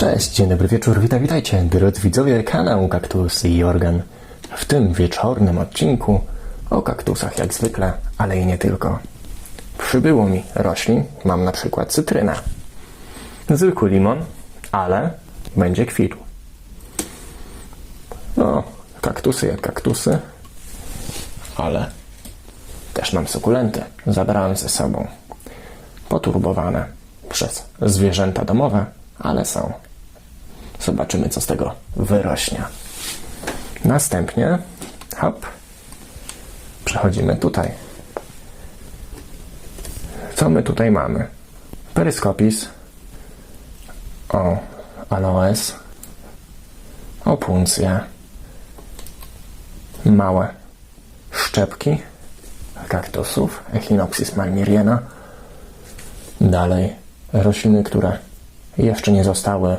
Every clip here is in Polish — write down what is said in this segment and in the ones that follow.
Cześć, dzień dobry wieczór, witaj, witajcie, drodzy widzowie kanału Kaktus i Organ. W tym wieczornym odcinku o kaktusach jak zwykle, ale i nie tylko. Przybyło mi roślin, mam na przykład cytrynę. Zwykły limon, ale będzie kwitł. No, kaktusy jak kaktusy, ale też mam sukulenty. Zabrałem ze sobą. Poturbowane przez zwierzęta domowe, ale są. Zobaczymy, co z tego wyrośnie. Następnie, hop, przechodzimy tutaj. Co my tutaj mamy? Peryskopis, o, aloes, opuncje, małe szczepki kaktusów, Echinopsis malmiriana. Dalej rośliny, które jeszcze nie zostały,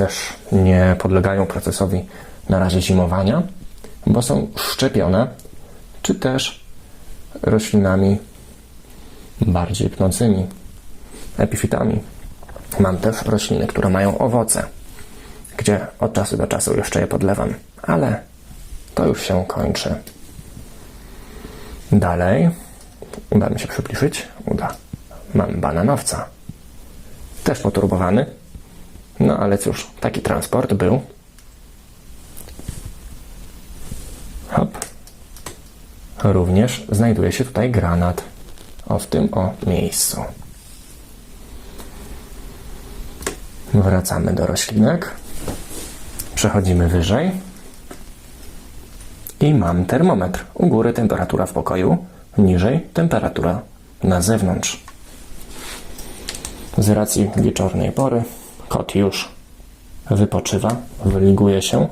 też nie podlegają procesowi na razie zimowania, bo są szczepione, czy też roślinami bardziej pnącymi, epifitami. Mam też rośliny, które mają owoce, gdzie od czasu do czasu jeszcze je podlewam, ale to już się kończy. Dalej, uda mi się przybliżyć, uda. Mam bananowca, też poturbowany, no ale cóż, taki transport był. Hop. Również znajduje się tutaj granat. O, w tym o miejscu. Wracamy do roślinek. Przechodzimy wyżej. I mam termometr. U góry temperatura w pokoju, niżej temperatura na zewnątrz. Z racji wieczornej pory kot już wypoczywa, wyliguje się.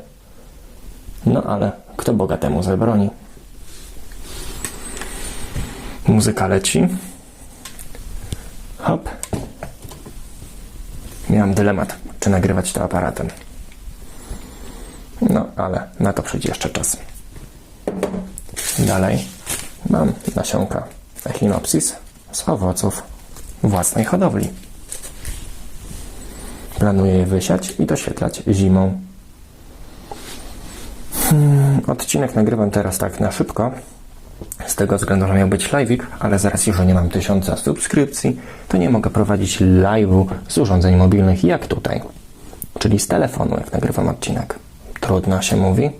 No ale kto Boga temu zabroni? Muzyka leci. Hop. Miałem dylemat, czy nagrywać to aparatem. No, ale na to przyjdzie jeszcze czas. Dalej mam nasionka Echinopsis z owoców własnej hodowli. Planuję je wysiać i doświetlać zimą. Hmm, odcinek nagrywam teraz tak na szybko. Z tego względu, że miał być live'ik, ale zaraz już nie mam tysiąca subskrypcji, to nie mogę prowadzić live'u z urządzeń mobilnych jak tutaj. Czyli z telefonu, jak nagrywam odcinek. Trudno się mówi.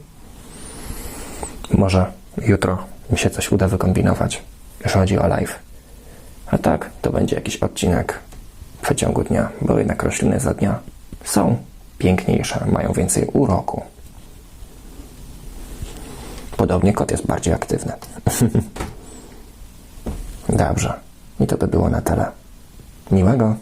Może jutro mi się coś uda wykombinować, jeśli chodzi o live. A tak, to będzie jakiś odcinek przeciągu dnia, bo jednak rośliny za dnia są piękniejsze, mają więcej uroku. Podobnie kot jest bardziej aktywny. Dobrze. I to by było na tyle. Miłego.